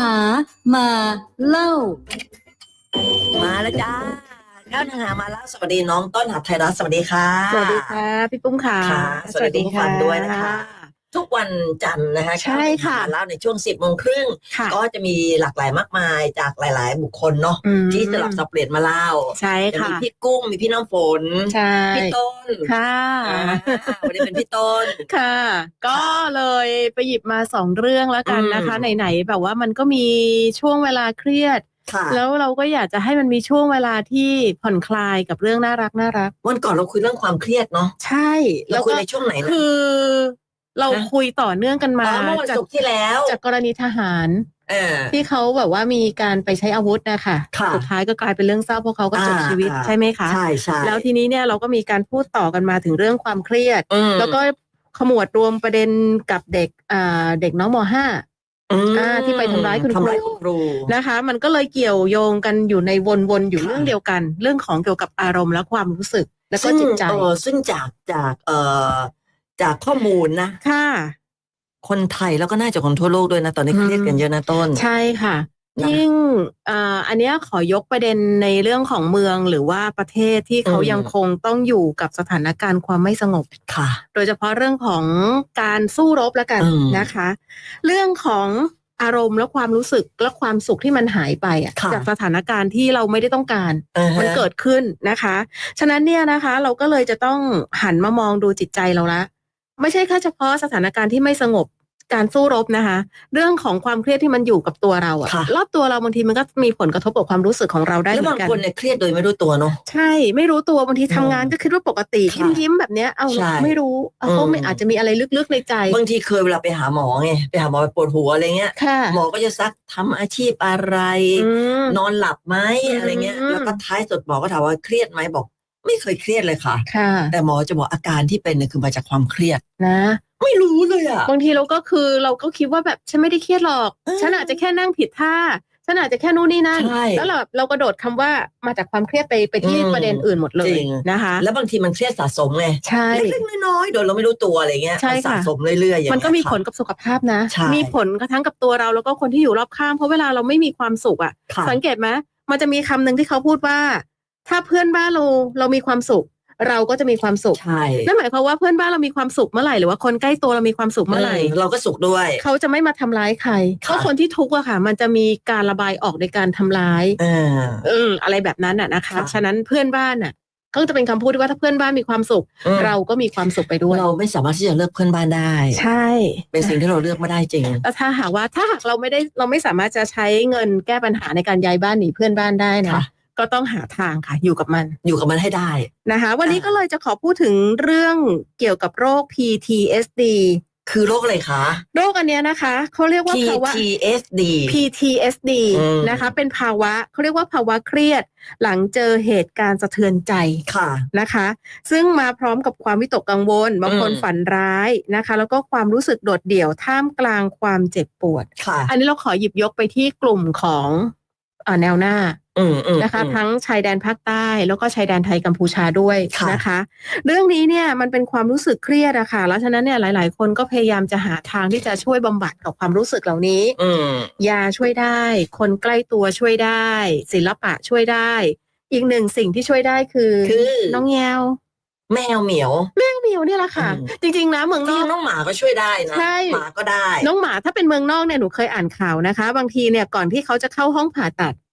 หามาเล่า มาแล้วจ้าก้าวหามาแล้วสวัสดีน้องต้นหัดไทยรัฐสวัสดีค่ะ สวัสดีค่ะ พี่ปุ้มค่ะค่ะสวัสดีคุณขวัญด้วยนะคะ ทุกวันจันทร์นะคะใช่ค่ะก้าวหามาแล้วในช่วงสิบโมงครึ่งค่ะก็จะมีหลากหลายมากมายจากหลาย ๆ บุคคลเนาะอืมที่สลับสับเปลี่ยนมาเล่าใช่จะมีค่ะพี่กุ้งมีพี่น้ำฝนใช่พี่ต้นค่ะอ่าวันนี้เป็นพี่ต้นค่ะ ก็เลยไปหยิบมาสองเรื่องแล้วกันนะคะอืมไหนๆแบบว่ามันก็มีช่วงเวลาเครียดค่ะแล้วเราก็อยากจะให้มันมีช่วงเวลาที่ผ่อนคลายกับเรื่องน่ารักน่ารักวันก่อนเราคุยเรื่องความเครียดเนาะใช่เราแล้วคุยก็ในช่วงไหนนะคือ เราฮะคุยต่อเนื่องกันอ๋มาอเมื่อวันจากศุกร์ที่แล้ว จากกรณีทหาร เออ ที่เขาแบบว่ามีการไปใช้อาวุธนะคะค่ะ สุดท้ายก็กลายเป็นเรื่องเศร้าเพราะเขาก็จบอ่าชีวิตอ่าใช่ไหมคะ ใช่ใช่แล้วทีนี้เนี่ยเราก็มีการพูดต่อกันมาถึงเรื่องความเครียด อืมแล้วก็ขมวดรวมประเด็นกับเด็กอ่าเด็กน้องมห้า อืมอ่าที่ไปทำร้ายคุณครู ทำร้ายคุณครู นะคะ มันก็เลยเกี่ยวโยงกันอยู่ในวนๆอยู่ค่ะเรื่องเดียวกัน เรื่องของเกี่ยวกับอารมณ์และความรู้สึก แล้วก็ซึ่งจิตใจ เออซึ่งจากจากเอ่อ จากข้อมูลนะ ค่ะ คนไทยแล้วก็น่าจะคนทั่วโลกด้วยนะ ตอนนี้อืม เครียดกันเยอะนะต้น ใช่ค่ะ นะ ยิ่งอ่าอันเนี้ยขอยกประเด็นในเรื่องของเมืองหรือว่าประเทศที่เขาอืมยังคงต้องอยู่กับสถานการณ์ความไม่สงบ ค่ะ โดยเฉพาะเรื่องของการสู้รบแล้วกันอืมนะคะ เรื่องของอารมณ์และความรู้สึกและความสุขที่มันหายไปอะค่ะ จากสถานการณ์ที่เราไม่ได้ต้องการ อ่าฮะมันเกิดขึ้นนะคะ ฉะนั้นเนี่ยนะคะ เราก็เลยจะต้องหันมามองดูจิตใจเราละ ไม่ใช่แค่เฉพาะสถานการณ์ที่ไม่สงบการสู้รบนะคะ เรื่องของความเครียดที่มันอยู่กับตัวเราอะค่ะ รอบตัวเราบางทีมันก็มีผลกระทบกับความรู้สึกของเราได้แล้วเหมืบาองนกัน คนเนี่ยเครียดโดยไม่รู้ตัวเนาะ ใช่ไม่รู้ตัวบางทีทำงานอืมก็คิดว่าปกติค่ะยิ้มยิ้มๆแบบเนี้ยเอาใช่ไม่รู้เอาก็ไม่อืม อาจจะมีอะไรลึกๆในใจบางทีเคยเวลาไปหาหมอไงไปหาหมอไปปวดหัวอะไรเงี้ย ค่ะหมอก็จะซักทำอาชีพอะไร อืม นอนหลับไหมอืมอะไรเงี้ยแล้วก็ท้ายสุดหมอก็ถามว่าเครียดไหมบอก ไม่เคยเครียดเลยค่ะ ค่ะแต่หมอจะบอกอาการที่เป็นเนี่ยคือมาจากความเครียด นะไม่รู้เลยอะ บางทีเราก็คือเราก็คิดว่าแบบฉันไม่ได้เครียดหรอกเออฉันอาจจะแค่นั่งผิดท่าฉันอาจจะแค่นู่นนี่นั่น ใช่ แล้วเราเรากระโดดคำว่ามาจากความเครียดไปไปที่อืมประเด็นอื่นหมดเลยจริง นะคะ แล้วบางทีมันเครียดสะสมไงใช่ เล็กๆน้อยๆโดยเราไม่รู้ตัวอะไรเงี้ยใช่มันสะค่ะ สมเรื่อยๆอย่างมันเงี้ยก็มีผลค่ะ กับสุขภาพนะ ใช่ มีผลกระทั่งกับตัวเราแล้วก็คนที่อยู่รอบข้างเพราะเวลาเราไม่มีความสุขอะค่ะสังเกตไหมมันจะมีคำหนึ่งที่เขาพูดว่า ถ้าเพื่อนบ้านเราเรามีความสุข เราก็จะมีความสุขใช่นั่นหมายความว่าเพื่อนบ้านเรามีความสุขเมื่อไหร่หรือว่าคนใกล้ตัวเรามีความสุขเมื่อไหร่เราก็สุขด้วย เขาจะไม่มาทำร้ายใครเพค่ะราะคนที่ทุกข์อะค่ะ มันจะมีการระบายออกในการทำร้ายเออเอออะไรแบบนั้นอะนะคะค่ะฉะนั้นเพื่อนบ้านอะก็จะเป็นคำพูดที่ว่าถ้าเพื่อนบ้านมีความสุขอืมเราก็มีความสุขไปด้วยเราไม่สามารถที่จะเลือกเพื่อนบ้านได้ ใช่ เป็นสิ่งที่เราเลือกไม่ได้จริงแล้วถ้าหากว่าถ้าหากเราไม่ได้เราไม่สามารถจะใช้เงินแก้ปัญหาในการย้ายบ้านหนีเพื่อนบ้านได้นะค่ะ ก็ต้องหาทางค่ะ อยู่กับมันอยู่กับมันให้ได้ นะคะ วันนี้อ่าก็เลยจะขอพูดถึงเรื่องเกี่ยวกับโรค PTSD คือโรคอะไรคะ โรคอันเนี้ยนะคะเขาเรียกว่าภาวะ PTSD PTSD อืมนะคะ เป็นภาวะเขาเรียกว่าภาวะเครียด หลังเจอเหตุการณ์สะเทือนใจค่ะนะคะ ซึ่งมาพร้อมกับความวิตกกังวลบางคนอืมฝันร้ายนะคะ แล้วก็ความรู้สึกโดดเดี่ยวท่ามกลางความเจ็บปวดค่ะอันนี้เราขอหยิบยกไปที่กลุ่มของเอ่อแนวหน้าอืมอืม นะคะอืมทั้งชายแดนภาคใต้แล้วก็ชายแดนไทยกัมพูชาด้วยค่ะนะคะ เรื่องนี้เนี่ยมันเป็นความรู้สึกเครียดอะค่ะแล้วฉะนั้นเนี่ยหลาย ๆ คนก็พยายามจะหาทางที่จะช่วยบำบัดกับความรู้สึกเหล่านี้อืมยาช่วยได้ คนใกล้ตัวช่วยได้ ศิลปะช่วยได้ อีกหนึ่งสิ่งที่ช่วยได้คือคือน้องแงวแมวเหมียว แมวเหมียวเนี่ยแหละค่ะอืมจริง ๆ นะเมืองนที่อกน้องหมาก็ช่วยได้นะใช่หมาก็ได้ น้องหมาถ้าเป็นเมืองนอกเนี่ยหนูเคยอ่านข่าวนะคะ บางทีเนี่ยก่อนที่เขาจะเข้าห้องผ่าตัดค่ะ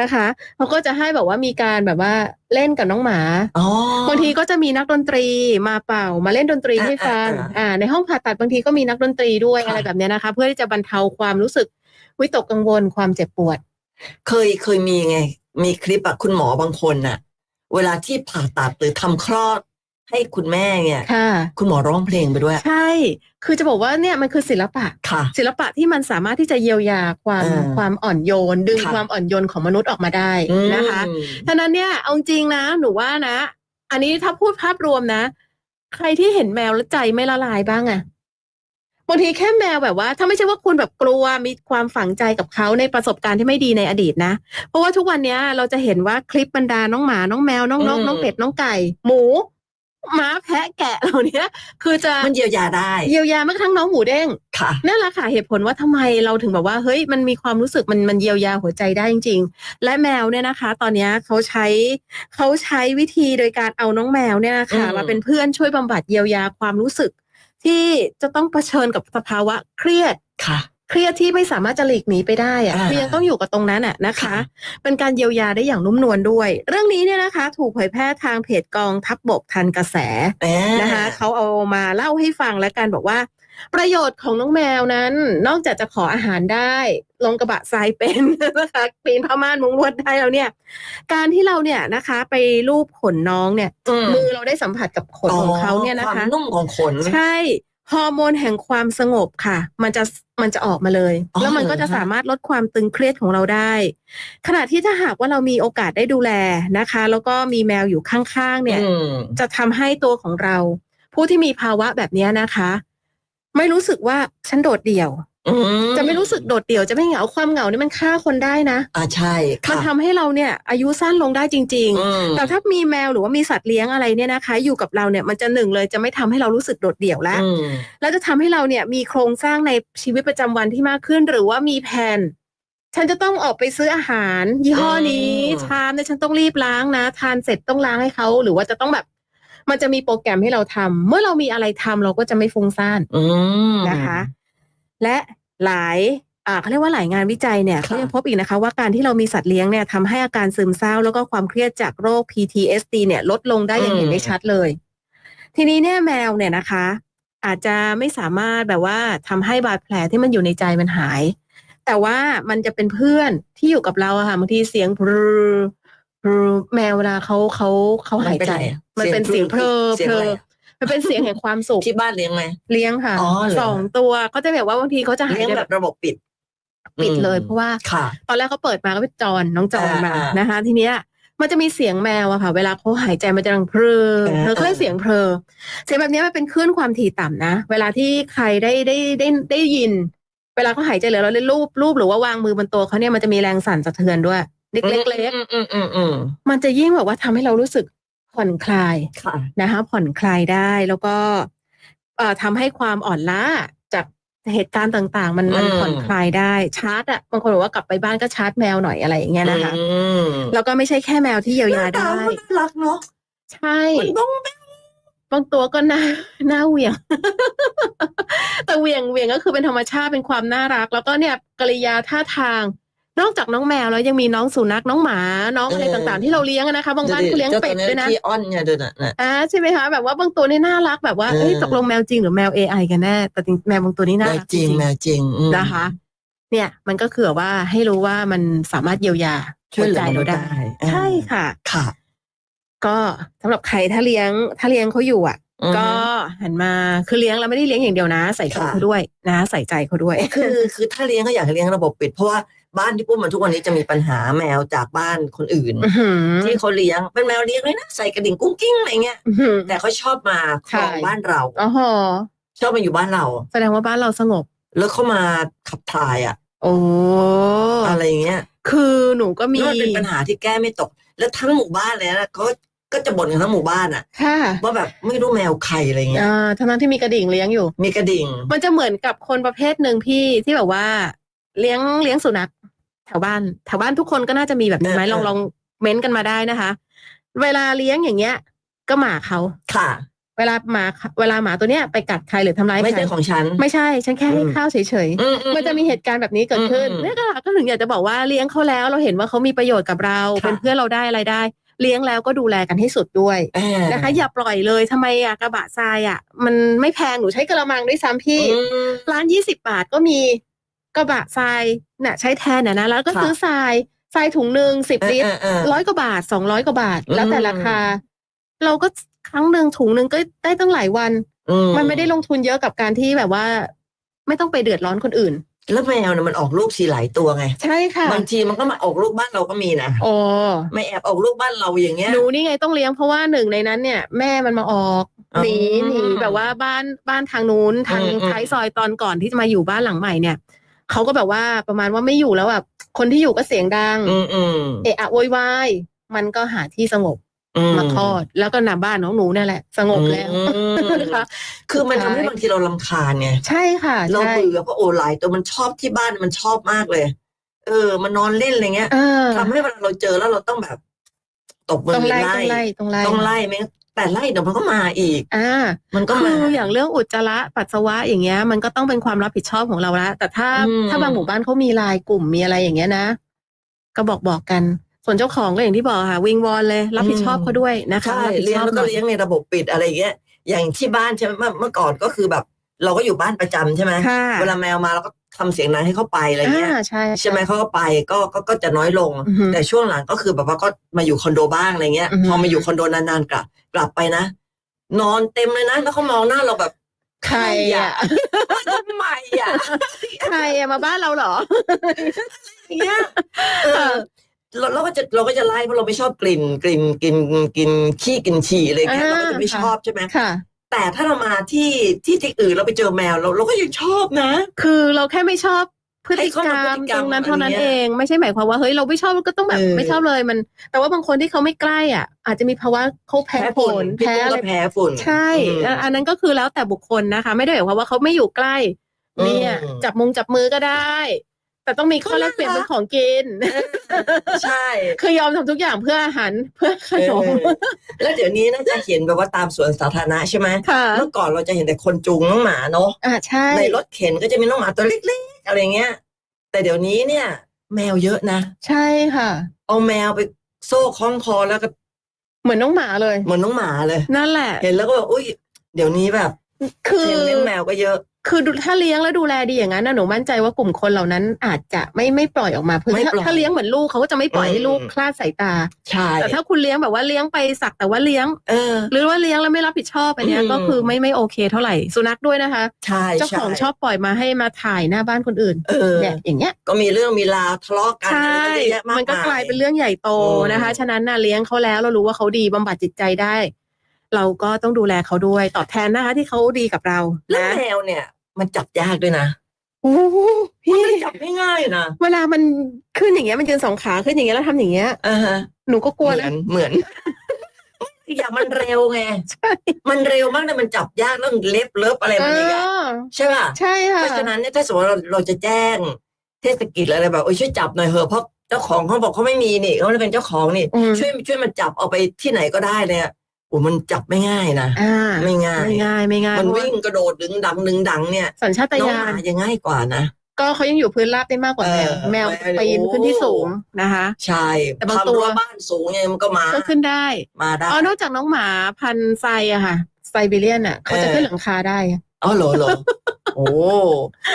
นะคะเขาก็จะให้แบบว่ามีการแบบว่าเล่นกับน้องหมาอ๋อบางทีก็จะมีนักดนตรีมาเป่ามาเล่นดนตรีอ่าให้ฟังอ่าอ่าในห้องผ่าตัดบางทีก็มีนักดนตรีด้วยค่ะอะไรแบบเนี้ยนะคะ เพื่อที่จะบรรเทาความรู้สึกวิตกกังวลความเจ็บปวด เคยเคยมีไง มีคลิปอะคุณหมอบางคนน่ะเวลาที่ผ่าตัดหรือทำคลอด ให้คุณแม่เนี่ยค่ะ คุณหมอร้องเพลงไปด้วย ใช่ คือจะบอกว่าเนี่ยมันคือศิลปะ ค่ะ ศิลปะที่มันสามารถที่จะเยียวยาความเออความอ่อนโยน ดึงค่ะ ความอ่อนโยนของมนุษย์ออกมาได้อืมนะคะฉะนั้นเนี่ยเอาจริงนะหนูว่านะ อันนี้ถ้าพูดภาพรวมนะ ใครที่เห็นแมวแล้วใจไม่ละลายบ้างอะบางทีแค่แมวแบบว่า ถ้าไม่ใช่ว่าคุณแบบกลัวมีความฝังใจกับเขาในประสบการณ์ที่ไม่ดีในอดีตนะ เพราะว่าทุกวันเนี้ยเราจะเห็นว่าคลิปบรรดาน้องหมา น้องแมว น้องนก อืม น้องเป็ด น้องไก่ หมู ม้าแพะแกะเหล่านี้คือจะมันเยียวยาได้ เยียวยาแม้กระทั่งน้องหมูเด้งค่ะนั่นแหละค่ะเหตุผลว่าทำไมเราถึงแบบว่าเฮ้ยมันมีความรู้สึกมันมันเยียวยาหัวใจได้จริง ๆ และแมวเนี่ยนะคะ ตอนเนี้ยเขาใช้เขาใช้วิธีโดยการเอาน้องแมวเนี่ยนะคะอืมมาเป็นเพื่อนช่วยบำบัดเยียวยาความรู้สึก ที่จะต้องเผชิญกับสภาวะเครียดค่ะ เครียดที่ไม่สามารถจะหลีกหนีไปได้อะอ่าคือยังต้องอยู่กับตรงนั้นอะนะคะค่ะเป็นการเยียวยาได้อย่างนุ่มนวลด้วย เรื่องนี้เนี่ยนะคะ ถูกเผยแพร่ทางเพจกองทัพบบกทันกระแสแหมนะคะเขาเอามาเล่าให้ฟังและกันบอกว่า ประโยชน์ของน้องแมวนั้น นอกจากจะขออาหารได้ลงกระบะทรายเป็นนะคะปีนผ้าม่านมุงลวดได้แล้วเนี่ย การที่เราเนี่ยนะคะ ไปลูบขนน้องเนี่ยอืมมือเราได้สัมผัสกับขนของเขาเนี่ยนะควาคะมนุ่มของขนใช่ ฮอร์โมนแห่งความสงบค่ะ มันจะมันจะออกมาเลย อ๋อแล้วมันก็จะเหรอคะ สามารถลดความตึงเครียดของเราได้ ขณะที่ถ้าหากว่าเรามีโอกาสได้ดูแลนะคะ แล้วก็มีแมวอยู่ข้างๆ เนี่ย อืม จะทำให้ตัวของเรา ผู้ที่มีภาวะแบบนี้นะคะ ไม่รู้สึกว่าฉันโดดเดี่ยวอื จะไม่รู้สึกโดดเดี่ยวจะไม่เหงาความเหงานี่มันฆ่าคนได้นะอ่าใช่มันค่ะทำให้เราเนี่ย อายุสั้นลงได้จริงอืมๆแต่ถ้ามีแมวหรือว่ามีสัตว์เลี้ยงอะไรเนี่ยนะคะ อยู่กับเราเนี่ยมันจะหนึ่งเลยจะไม่ทำให้เรารู้สึกโดดเดี่ยวแล้วอืมแล้วจะทำให้เราเนี่ยมีโครงสร้างในชีวิตประจำวันที่มากขึ้นหรือว่ามีแผนฉันจะต้องออกไปซื้ออาหาร ยี่ห้อนี้อืมชามเนี่ยฉันต้องรีบล้างนะ ทานเสร็จต้องล้างให้เขาหรือว่าจะต้องแบบ มันจะมีโปรแกรมให้เราทำเมื่อเรามีอะไรทำเราก็จะไม่ฟุ้งซ่านอืมนะคะ และ หลายอ่าเขาเรียกว่าหลายงานวิจัยเนี่ยค่ะเขายังพบอีกนะคะ ว่าการที่เรามีสัตว์เลี้ยงเนี่ยทำให้อาการซึมเศร้าแล้วก็ความเครียดจากโรค PTSD เนี่ยลดลงได้อย่างเห็นได้ชัดเลย ทีนี้เนี่ยแมวเนี่ยนะคะ อาจจะไม่สามารถแบบว่าทำให้บาดแผลที่มันอยู่ในใจมันหาย แต่ว่ามันจะเป็นเพื่อนที่อยู่กับเราอะค่ะบางทีเสียงพรูพรูแมวเวลาเขาเขาเขาหายใจ มันเป็นเสียงเพลอเสียเพงลอะไรออะ มันเป็นเสียงแห่งความสุขที่บ้านเลี้ยงไหม เลี้ยงค่ะอ๋อเหรอ สองตัวเขาจะแบบว่าบางทีเขาจะหายเลี้ยงใจแบแบบบระบบปิดปิดเลยอืมเพราะว่า ค่ะ ตอนแรกเขาเปิดมาก็เป็นจอนน้องจอนมาอ่านะคะ ทีเนี้ยมันจะมีเสียงแมวอะค่ะ เวลาเขาหายใจมันจะดังเพลออ่าเธอเขาเรียกเสียงเพลอเสียงแบบเนี้ยมันเป็นคลื่นความถี่ต่ำนะ เวลาที่ใครได้ได้ได้ได้ยิน เวลาเขาหายใจเหลือเราเล่นรูปรูปหรือว่าวางมือบนตัวเขาเนี่ยมันจะมีแรงสั่นสะเทือนด้วยเล็กๆเล็กอืมอืมอืมอืมๆมันจะยิ่งแบบว่าทำให้เรารู้สึก ผ่อนคลายค่ะ นะคะผ่อนคลายได้แล้วก็เอ่อทำให้ความอ่อนล้าจากเหตุการณ์ต่างๆ มันมันอืม ผ่อนคลายได้ชาร์จอะบางคนบอกว่ากลับไปบ้านก็ชาร์จแมวหน่อยอะไรอย่างเงี้ยนะคะ อืมแล้วก็ไม่ใช่แค่แมวที่เยียวยาหน้ได้ตมันน่ารักเนาะใช่ มันบ้องแบ้ง บางตัวก็หน้าหน้าเหวี่ยง แต่เหวี่ยงเหวี่ยงก็คือเป็นธรรมชาติเป็นความน่ารัก แล้วก็เนี่ยกริยาท่าทาง นอกจากน้องแมวแล้วยังมีน้องสุนัขน้องหมา น้องอะไรต่างๆ ที่เราเลี้ยงอะนะคะบางบ้านเขาเลี้ยงเป็ดด้วยนะที่อ้อนเนี่ยเดินน่ะน่ะอ่าใช่ไหมคะแบบว่าบางตัวนี่น่ารักแบบว่าเออเอ้ยตกลงแมวจริงหรือแมว AI กันแน่แต่จริงแมวบางตัวนี่น่าแมวรักจริงแมวจริงอืมนะคะ เนี่ยมันก็คือว่าให้รู้ว่ามันสามารถเยียวยาช่วยเหลือใจเราได้ได้อ่าใช่ค่ะค่ะ ก็สำหรับใครถ้าเลี้ยง ถ้าเลี้ยงเขาอยู่อะอือฮึก็หันมาคือเลี้ยงแล้วไม่ได้เลี้ยงอย่างเดียวนะ ใส่ใจค่ะเขาด้วยนะ ใส่ใจเขาด้วย คือคือถ้าเลี้ยงก็อยากให้เลี้ยงระบบปิดเพราะว่า บ้านที่ปุ้มมันทุกวันนี้จะมีปัญหาแมวจากบ้านคนอื่นอื้อหือที่เขาเลี้ยงเป็นแมวเลี้ยงเลยนะใส่กระดิ่งกุ้งกิ้งอะไรเงี้ยอื้อหือแต่เขาชอบมาครองใช่บ้านเราอ๋อฮะชอบมาอยู่บ้านเรา แสดงว่าบ้านเราสงบ แล้วเขามาขับถ่ายอะโอ้อะไรอย่างเงี้ย คือหนูก็มีแล้วมันเป็นปัญหาที่แก้ไม่ตก แล้วทั้งหมู่บ้านเลยนะเขาก็จะบ่นกันทั้งหมู่บ้านอะค่ะว่าแบบไม่รู้แมวใครอะไรเงี้ยอ่าทั้งนั้นที่มีกระดิ่งเลี้ยงอยู่ มีกระดิ่ง มันจะเหมือนกับคนประเภทหนึ่งพี่ที่แบบว่า เลี้ยงเลี้ยงสุนัขแถวบ้าน แถวบ้านทุกคนก็น่าจะมีแบบนี้ไหมเออลองเออลองเม้นต์กันมาได้นะคะ เวลาเลี้ยงอย่างเงี้ย ก็หมาเขาค่ะ เวลาหมาเวลาหมาตัวเนี้ยไปกัดใครหรือทำร้ายไม่ใครใช่ของฉัน ไม่ใช่ฉันแค่ให้อืมข้าวเฉยอือืๆมันจะมีเหตุการณ์แบบนี้เกิดขึ้นอืมเนี่ยก็ก็ถึงอยากจะบอกว่าเลี้ยงเขาแล้วเราเห็นว่าเขามีประโยชน์กับเราค่ะเป็นเพื่อนเราได้อะไรได้เลี้ยงแล้วก็ดูแลกันให้สุดด้วยเออนะคะอย่าปล่อยเลยทำไมอะกระบะทรายอะมันไม่แพงหนูใช้กระมังด้วยซ้ำพี่อืมร้านยี่สิบาทก็มี กระบะทรายเนี่ยใช้แทนน่ะนะแล้วก็ค่ะซื้อทรายทรายถุงหนึ่งสิบเออลิตรเออเออร้อยกว่าบาทสองร้อยกว่าบาทอืมแล้วแต่ราคา เราก็ครั้งหนึ่งถุงหนึ่งก็ได้ตั้งหลายวันอืมันไม่ได้ลงทุนเยอะกับการที่แบบว่า ไม่ต้องไปเดือดร้อนคนอื่น แล้วแมวเนี่ยมันออกลูกทีหลายตัวไงใช่ค่ะบางทีมันก็มาออกลูกบ้านเราก็มีนะโอ้ไม่แอบออกลูกบ้านเราอย่างเงี้ย หนูนี่ไงต้องเลี้ยงเพราะว่าหนึ่งในนั้นเนี่ย แม่มันมาออกอ๋อหนีหนีแบบว่าบ้านบ้านทางนู้นทางอืมอืม ท้ายซอยตอนก่อนที่จะมาอยู่บ้านหลังใหม่เนี่ย เขาก็แบบว่าประมาณว่าไม่อยู่แล้วแบบคนที่อยู่ก็เสียงดังอืมอืมเอะอะโวยวายมันก็หาที่สงบอืมาคลอด แล้วก็หน้าบ้านของหนูเนี่ยแหละ สงบแล้วอืมนะคะคือมันทำให้บางทีเราลำคาญไงใช่ค่ะเราใช่เบื่อเพราะโอหลายตัวมันชอบที่บ้านมันชอบมากเลย เออ มันนอนเล่นอะไรเงี้ยเออทำให้เวลาเราเจอแล้วเราต้องแบบ ตบมือต้องไล่ไล่ต้องไล่ต้องไล่ต้องไล่ไม่งั้น แต่ไล่เดี๋ยวมันก็มาอีก อ่า มันก็คืมา ออย่างเรื่องอุจจาระปัสสาวะอย่างเงี้ย มันก็ต้องเป็นความรับผิดชอบของเราละแต่ถ้าอืม ถ้าบางหมู่บ้านเขามีไลายกลุ่มมีอะไรอย่างเงี้ยนะ ก็บอกบอกกัน ส่วนเจ้าของก็อย่างที่บอกค่ะ วิงวอนเลย รับผิดชอบเขาด้วยนะคะใช่รับผิดเลี้ยชงอบแล้วหก็น่อย เลี้ยงในระบบปิดอะไรอย่างเงี้ยอย่างที่บ้านใช่ไหมเมื่อเมื่อก่อนก็คือแบบ เราก็อยู่บ้านประจำใช่ไหมค่ะ เวลาแมวมาเราก็ ทำเสียงดังให้เขาไปอะไรเงี้ยอ่าใช่ใช่ไหมเขาก็ไปก็ก็ก็จะน้อยลงอือฮึแต่ช่วงหลังก็คือแบบว่าก็มาอยู่คอนโดบ้างอะไรเงี้ยอือฮึพอมาอยู่คอนโดนานๆกลับ กลับไปนะ นอนเต็มเลยนะ แล้วเขามองหน้าเราแบบใครอะทำไมอะใครอะมาบ้านเราเหรออย่างเงี้ยเออเราเราก็จะเราก็จะไล่เพราะเราไม่ชอบกลิ่นกลิ่นกินกินขี้กินฉี่อะไรเงี้ยอ่าเราก็จะไม่ค่ะชอบใช่ไหมค่ะ แต่ถ้าเรามาที่ที่ที่อื่นเราไปเจอแมวเราเราก็ยังชอบนะ คือเราแค่ไม่ชอบพฤให้ติกเขารรมามพฤติกรตรรมงนั้นเท่านั้นอะไรเอเงี้ยงไม่ใช่หมายความว่าเฮ้ยเราไม่ชอบก็ต้องแบบเออไม่ชอบเลยมัน แต่ว่าบางคนที่เขาไม่ใกล้อะ อาจจะมีภาวะเขาแพ้ฝนพี่แพ้ตุ้มอะไรก็แพ้ฝุ่นใช่อืมแล้วอันนั้นก็คือแล้วแต่บุคคลนะคะ ไม่ได้หมายความว่าเขาไม่อยู่ใกล้เนี่ยอืมจับมุงจับมือก็ได้ แต่ต้องมีข้อแลกเปลี่ยนเป็นของกิน ใช่ คือยอมทำทุกอย่างเพื่ออาหารเพื่อขนมเออแล้วเดี๋ยวนี้น่าจะเห็นแบบว่าตามสวนสาธารณะใช่ไหมค่ะเมื่อก่อนเราจะเห็นแต่คนจูงน้องหมาเนาะอ่าใช่ ในรถเข็นก็จะมีน้องหมาตัวเล็กๆอะไรเงี้ย แต่เดี๋ยวนี้เนี่ย แมวเยอะนะ ใช่ค่ะ เอาแมวไปโซ่คล้องคอแล้วก็ เหมือนน้องหมาเลย เหมือนน้องหมาเลย นั่นแหละ เห็นแล้วก็แบบอุ้ยเดี๋ยวนี้แบบคือเทรนด์เลี้ยงแมวก็เยอะ คือดูถ้าเลี้ยงแล้วดูแลดีอย่างนั้นนะหนูมั่นใจว่ากลุ่มคนเหล่านั้นอาจจะไม่ไม่ปล่อยออกมาเพื่อไม่ถ้าปล่อยถ้าเลี้ยงเหมือนลูกเขาก็จะไม่ปล่อยอืมให้ลูกคลาดสายตาใช่แต่ถ้าคุณเลี้ยงแบบว่าเลี้ยงไปสักแต่ว่าเลี้ยงเออหรือว่าเลี้ยงแล้วไม่รับผิดชอบอันเนี้ยอืมก็คือไม่ไม่โอเคเท่าไหร่สุนัขด้วยนะคะใช่เจ้าของใช่ชอบปล่อยมาให้มาถ่ายหน้าบ้านคนอื่นเออเนี่ยอย่างเงี้ยก็มีเรื่องมีราวทะเลาะกันใช่อะไรกันเยอะแยะมากมันก็มกลายเป็นเรื่องใหญ่โตอืมนะคะ ฉะนั้นน่ะเลี้ยงเขาแล้วเรารู้ว่าเขาดีบำบัดจิตใจได้ เราก็ต้องดูแลเขาด้วยตอบแทนนะคะ ที่เขาดีกับเราแล้วนะ แมวเนี่ย มันจับยากด้วยนะโอ้โหมันพี่ไม่ได้จับง่ายๆนะเวลามันขึ้นอย่างเงี้ยมันยืนสองขาขึ้นอย่างเงี้ยแล้วทำอย่างเงี้ยอ่าฮะหนูก็กลัวเหมืนะอนเหมือนอีกอย่างมันเร็วไง ใช่มันเร็วมากเลยมันจับยากเรื่องเล็บเลิฟอะไรเอมันอีกอะอใช่ป่ะ ใช่เพค่ะราะฉะนั้นเนี่ยถ้าสมมติเราเราจะแจ้งเทศกิจอะไรแบบโอ้ยช่วยจับหน่อยเหอะเพราะเจ้าของเขาบอกเขาไม่มีนี่เขาไม่ได้เป็นเจ้าของนี่ อืมช่วยช่วยมันจับเอาไปที่ไหนก็ได้เนี่ย โอ้มันจับไม่ง่ายนะอ่าไม่ง่ายไม่ง่ายไม่ง่ายมันเพราะวิ่งกระโดดดึงดังดึงดังเนี่ยสัญชาตน้องญาหณ มายังง่ายกว่านะ ก็เขายังอยู่พื้นราบได้มากกว่าแมว เออแมวแมว ปีนขึ้นที่โอ้สูงนะคะ ใช่แต่บางทำตัว รั้วบ้านสูงไงมันก็มาก็ขึ้นได้ มาได้ อ๋อ นอกจากน้องหมาพันธุ์ไซอะค่ะ ไซบีเรียนอะเขาจะเออ ขึ้นหลังคาได้ อ๋อเหรอเหรอ โอ้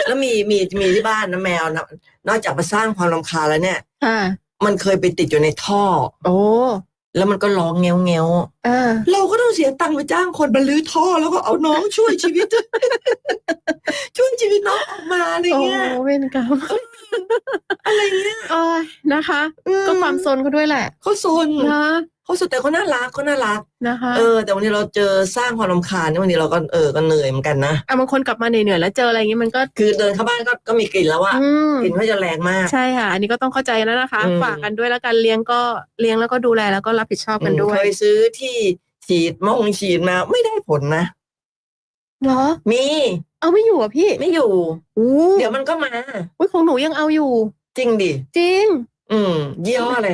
แล้วมีมีมีที่บ้านนะแมวนะนอกจากมาสร้างความรำคาญแล้วเนี่ย ค่ะ มันเคยไปติดอยู่ในท่อ โอ้ แล้วมันก็ร้องเงี้ยวเงี้ยวอ่าเราก็ต้องเสียตังค์ไปจ้างคนบรรลือท่อแล้วก็เอาน้องช่วยชีวิต ช่วยชีวิตน้องออกมาอะไรโอ้เงี้ยเว้นกรรมอะไรเงี้ย โอ้ยนะคะ อืก็ความซนเขาด้วยแหละเขาซน นะ เขาสุดแต่เขาน่ารักเขาน่ารัก นะคะเออ แต่วันนี้เราเจอสร้างความรำคาญเนี่ยวันนี้เราก็เออก็เหนื่อยเหมือนกันนะ อะบางคนกลับมาเหนื่อยๆแล้วเจออะไรอย่างงี้มันก็ คือเดินเข้าบ้านก็ก็มีกลิ่นแล้วอะอืม กลิ่นเขาจะแรงมาก ใช่ค่ะ อันนี้ก็ต้องเข้าใจนะนะคะ อืม ฝากกันด้วยแล้วกันเลี้ยงก็เลี้ยงแล้วก็ดูแลแล้วก็รับผิดชอบกันด้วเคยยซื้อที่ฉีดมงฉีดมาไม่ได้ผลนะ เหรอ มีเอาไม่อยู่อะพี่ไม่อยู่ อู้เดี๋ยวมันก็มา อุ๊ยของหนูยังเอาอยู่ จริงดิจริง อืมยี่ห้ออะไร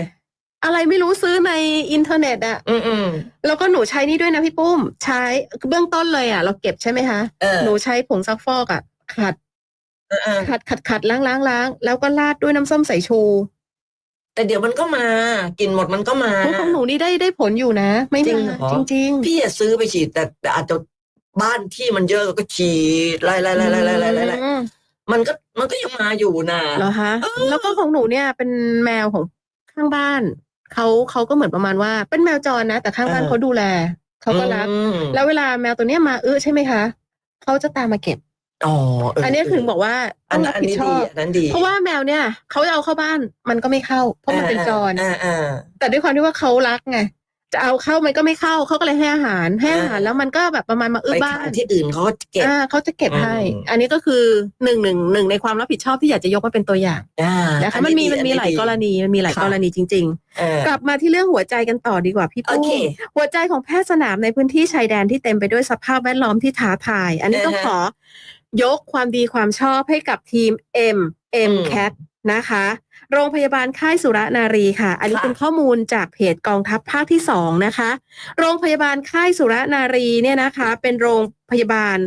อะไรไม่รู้ซื้อในอินเทอร์เน็ตอะอืมอืม แล้วก็หนูใช้นี่ด้วยนะพี่ปุ้ม ใช้เบื้องต้นเลยอะเราเก็บใช่ไหมคะเออ หนูใช้ผงซักฟอกอะขัดเออเออขัดขัดขัดล้างล้างล้างแล้วก็ราดด้วยน้ำส้มสายชูแต่เดี๋ยวมันก็มากินหมดมันก็มาโอ้ของหนูนี่ได้ได้ผลอยู่นะ ไม่จริงมาเหรอจริง ๆ พี่อะซื้อไปฉีดแต่แต่อาจจะบ้านที่มันเยอะก็ฉีดไล่ไล่ไล่ไล่ไล่ไล่ไล่ไล่อืมมันก็มันก็ยังมาอยู่นะ เหรอคะเออ แล้วก็ของหนูเนี่ยเป็นแมวของข้างบ้าน เขาเขาก็เหมือนประมาณว่าเป็นแมวจรนะ แต่ข้างบ้านเขาดูแลเขาก็รักอืมแล้วเวลาแมวตัวเนี้ยมาอื้อใช่ไหมคะเขาจะตามมาเก็บอ๋อเอันนี้ถึงบอกว่าอัต้นองรับอันผิดนี้ชดีอบอันนั้นดีเพราะว่าแมวเนี่ยเขาจะเอาเข้าบ้านมันก็ไม่เข้า เพราะมันเป็นจรอ่าอ่าแต่ด้วยความที่ว่าเขารักไง จะเอาเข้ามันก็ไม่เข้าเขาก็เลยให้อาหารให้อาหารอ่าแล้วมันก็แบบประมาณมาอื้ไปอบ้าขายนที่อื่นเขาก็เก็บอ่าเขาจะเก็บให้อืมอันนี้ก็คือหนึ่งหนึ่งหนึ่งในความรับผิดชอบที่อยากจะยกมาเป็นตัวอย่างอ่านะคะอัมันมีดีมันมีอัหลายดีกรณีมันมีหลายค่ะกรณีจริงเออๆกลับมาที่เรื่องหัวใจกันต่อดีกว่าพี่โอปุ้มเคหัวใจของแพทย์สนามในพื้นที่ชายแดนที่เต็มไปด้วยสภาพแวดล้อมที่ท้าทาย อันนี้ต้องอ่าฮะขอยกความดีความชอบให้กับทีม M M อืม Cat นะคะ โรงพยาบาลค่ายสุรนารีค่ะ อันนี้ค่ะเป็นข้อมูลจากเพจกองทัพภาคที่สองนะคะ โรงพยาบาลค่ายสุรนารีเนี่ยนะคะ เป็นโรงพยาบาล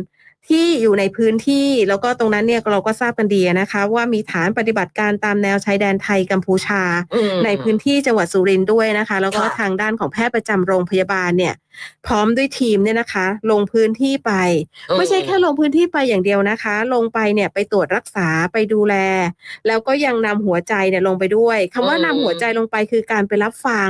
ที่อยู่ในพื้นที่แล้วก็ตรงนั้นเนี่ยเราก็ทราบกันดีนะคะ ว่ามีฐานปฏิบัติการตามแนวชายแดนไทยกัมพูชาอืมในพื้นที่จังหวัดสุรินทร์ด้วยนะคะ แล้วก็ค่ะทางด้านของแพทย์ประจำโรงพยาบาลเนี่ย พร้อมด้วยทีมเนี่ยนะคะ ลงพื้นที่ไป ไม่ใช่แค่ลงพื้นที่ไปอย่างเดียวนะคะ ลงไปเนี่ยไปตรวจรักษาไปดูแล แล้วก็ยังนำหัวใจเนี่ยลงไปด้วยคำว่าอืมนำหัวใจลงไปคือการไปรับฟัง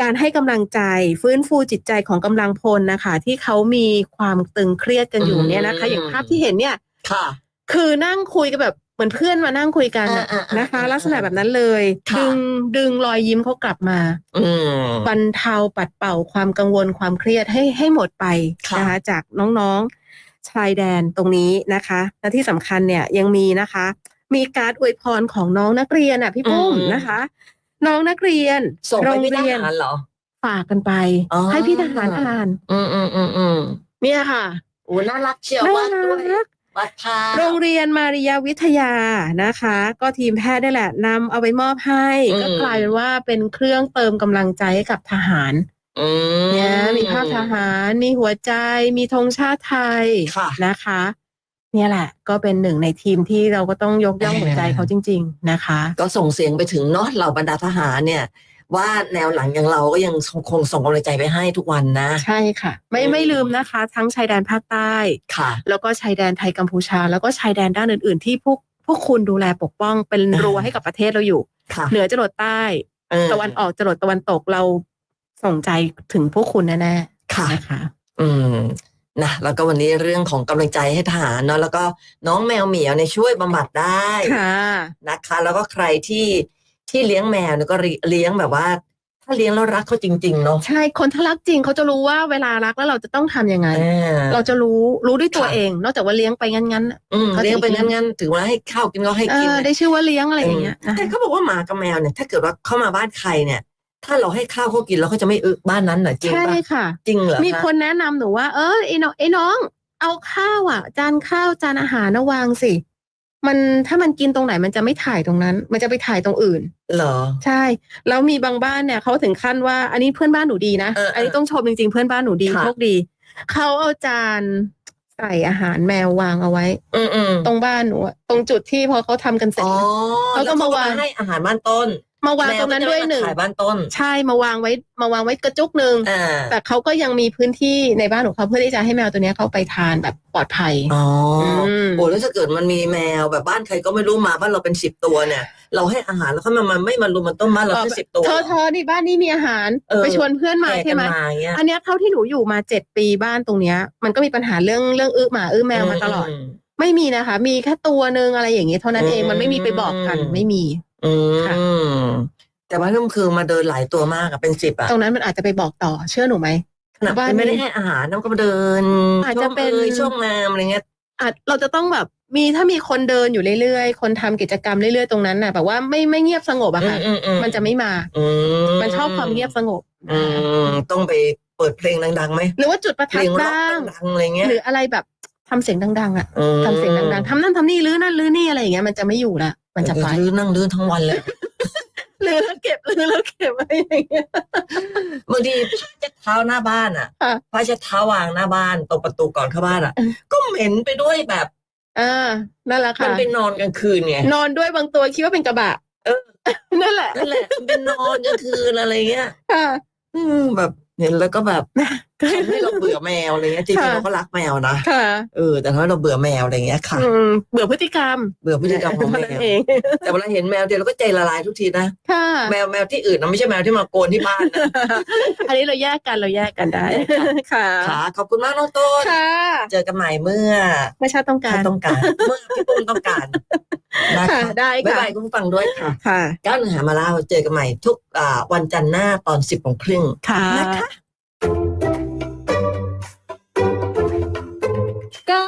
การให้กำลังใจ ฟื้นฟูจิตใจของกำลังพลนะคะ ที่เขามีความตึงเครียดกันอยู่เนี่ยนะคะ อย่างภาพที่เห็นเนี่ยค่ะ คือนั่งคุยกันแบบเห มือนเพื่อนมานั่งคุยกันน่ะอ่าๆๆนะคะ ลักษณะแบบนั้นเลยค่ะดึงดึงรอยยิ้มเขากลับมาอืมบรรเทาปัดเป่าความกังวลความเครียดให้ให้หมดไปค่ะนะคะจากน้องๆชายแดนตรงนี้นะคะและที่สำคัญเนี่ยยังมีนะคะ มีการดอวยพรของน้องนักเรียนอะพี่ปุ้มนะคะ น้องนักเรียนส่งโรไปงที่ทเรียนหารเหรอฝากกันไปอ๋อให้พี่ทหารอ่าน อืมอืมอืมอืมเนี่ยค่ะโอ้น่ารักเชียวน่าว่าดด้วยรัก วาดภาพโรงเรียนมาริยาวิทยานะคะ ก็ทีมแพทย์ได้แหละนำเอาไปมอบให้อืมก็กลายเป็นว่าเป็นเครื่องเติมกำลังใจให้กับทหารอืมเนี่ยมีภาพทหาร มีหัวใจ มีธงชาติไทยค่ะนะคะ เนี่ยแหละ ก็เป็นหนึ่งในทีมที่เราก็ต้องยกย่องหัวใจเขาจริง ๆ นะคะ ก็ส่งเสียงไปถึงเนาะเหล่าบรรดาทหารเนี่ย ว่าแนวหลังอย่างเราก็ยังคงส่งกำลังใจไปให้ทุกวันนะ ใช่ค่ะ ไม่อืมไม่ลืมนะคะ ทั้งชายแดนภาคใต้ค่ะ แล้วก็ชายแดนไทยกัมพูชา แล้วก็ชายแดนด้านอื่น ๆ ที่พวกพวกคุณดูแลปกป้องเป็นอ่ารั้วให้กับประเทศเราอยู่ค่ะเหนือจรดใต้เออตะวันออกจรดตะวันตกเราส่งใจถึงพวกคุณแน่ค่ะๆนะคะอืมนะแล้วก็วันนี้เรื่องของกำลังใจให้ทหารเนาะแล้วก็น้องแมวเหมียวเนี่ยช่วยบำบัดได้ค่ะนะคะ แล้วก็ใครที่ ที่เลี้ยงแมวเนี่ยก็เลี้ยงแบบว่า ถ้าเลี้ยงแล้วรักเขาจริง ๆ เนาะ ใช่คนถ้ารักจริงเขาจะรู้ว่าเวลารักแล้วเราจะต้องทำยังไงเออเราจะรู้รู้ด้วยตัวค่ะ เอง นอกจากว่าเลี้ยงไปงั้นๆน่ะ อืมเขาจะ เลี้ยงไปอีกเรื่องงั้นๆถือว่าให้ข้าวกินก็ให้เอกินอน่ะได้ชื่อว่าเลี้ยงอะไรอย่างเงี้ยนะแต่เขาบอกว่าหมากับแมวเนี่ย ถ้าเกิดว่าเข้ามาบ้านใครเนี่ย ถ้าเราให้ข้าวเขากินแล้วเขาจะไม่อึบ้านนั้นเหรอจริงใช่ปะค่ะ จริงเหรอมีะ คนแนะนำหนูว่า เออไอ้น้องไอ้น้อง เอาข้าวอะ จานข้าวจานอาหารนะวางสิ มันถ้ามันกินตรงไหนมันจะไม่ถ่ายตรงนั้น มันจะไปถ่ายตรงอื่น เหรอ ใช่ แล้วมีบางบ้านเนี่ยเขาถึงขั้นว่า อันนี้เพื่อนบ้านหนูดีนะเออเอออันนี้ต้องชมจริงๆเพื่อนบ้านหนูดีค่ะ โชคดีเขาเอาจานใส่อาหารแมววางเอาไว้ อืมอืมตรงบ้านหนูอะตรงจุดที่พอเขาทำกันเสร็จ อ๋อเขาก็แล้วมาวาง ให้อาหารบ้านต้น มาวางตรงนั้นด้วยหนึ่งแมก็จะไม่มาขายบ้านต้น ใช่มาวางไว้มาวางไว้กระจุกหนึ่งอ่าแต่เขาก็ยังมีพื้นที่ในบ้านของเขาเพื่อที่จะให้แมวตัวเนี้ยเข้าไปทานแบบปลอดภัยอ๋ออมโอ้แล้วถ้าเกิดมันมีแมวแบบบ้านใครก็ไม่รู้มาบ้านเราเป็นสิบตัวเนี่ย เราให้อาหารแล้วเขามันมันไม่มารุมมันต้นบ้านเราแค่สิบตัวเธอเธอนี่บ้านนี้มีอาหารเออไปชวนเพื่อนมาแก่ใช่กันไหมมาอย่างเงี้ยอันเนี้ยเท่าที่หนูอยู่มาเจ็ดปีบ้านตรงเนี้ย มันก็มีปัญหาเรื่องเรื่องอื้อหมาอื้อแมวมาตลอดมไม่มีนะคะ มีแค่ตัวหนึ่งอะไรอย่างเงี้ยเท่านั้นเองอืมมันไม่มีไปบอกกันไม่มี อืค่ะมแต่ว่านั่นคือมาเดินหลายตัวมากอะเป็นสิบอะตรงนั้นมันอาจจะไปบอกต่อเชื่อหนูไหมขนาดบ้านไม่ได้นี้ให้อาหารน้องก็มาเดินอาจจะเป็นช่วงอ่ยช่วงงามอะไรเงี้ยอาจเราจะต้องแบบมีถ้ามีคนเดินอยู่เรื่อยๆ คนทำกิจกรรมเรื่อยๆตรงนั้นน่ะแบบว่าไม่ไม่เงียบสงบอะค่ะอือืมันจะไม่มาอืมันชอบความเงียบสงบอืมต้องไปเปิดเพลงดังๆไหมหรือว่าจุดประเพทัลดงร็อกบ้างดังๆอะไรเงี้ยหรืออะไรแบบทำเสียงดังๆอะอืมทำเสียงดังๆทำนั่นทำนี่ลื้อนั่นลื้อนี่อะไรอย่างเงี้ยมันจะไม่อยู่ละ มันจะไปลื้อนั่งลื้อทั้งวันเลยลื้อแล้วเก็บลื้อแล้วเก็บอะไรอย่างเงี้ยบางทีผ้าเช็ดเท้าหน้าบ้านอะค่ะผ้าเช็ดเท้าวางหน้าบ้านตรงประตูก่อนเข้าบ้านอะ ก็เหม็นไปด้วยแบบอ่านั่นแหละมัค่ะนเป็นนอนกลางคืนไงนอนด้วยบางตัวคิดว่าเป็นกระบะ เออ นั่นแหละนั่นแหละมันเป็นนอนกลางคืนอะไรเงี้ยค่ะอืมแบบ เห็นแล้วก็แบบก็ทำให้เราเบื่อแมวอะไรเงี้ยจริงๆค่ะ เราก็รักแมวนะค่ะเออแต่ทำให้เราเบื่อแมวอะไรเงี้ยค่ะ อืมเบื่อพฤติกรรมเบื่อพฤติกรรมของแมเท่านั้นวเองแต่เวลาเห็นแมวเดียวเราก็ใจละลายทุกทีนะค่ะ แมวแมวที่อื่นนะไม่ใช่แมวที่มาโกนที่บ้านนะ อันนี้เราแยกกันเราแยกกันได้ค่ะ ค่ะขอบคุณมากน้องต้นค่ะเจอกันใหม่เมื่อไม่ใช่ต้องกาถ้าร ต้องการเมื่อพี่ปุ้มต้องการ นะะได้ค่ะบายคุณผู้ฟังด้วยค่ะค่ะ ก้าวหนึ่งหามาเล่าเจอกันใหม่ทุกวันจันทร์หน้าตอนสิบโมงครึ่ง ค่ะนะคะ ก็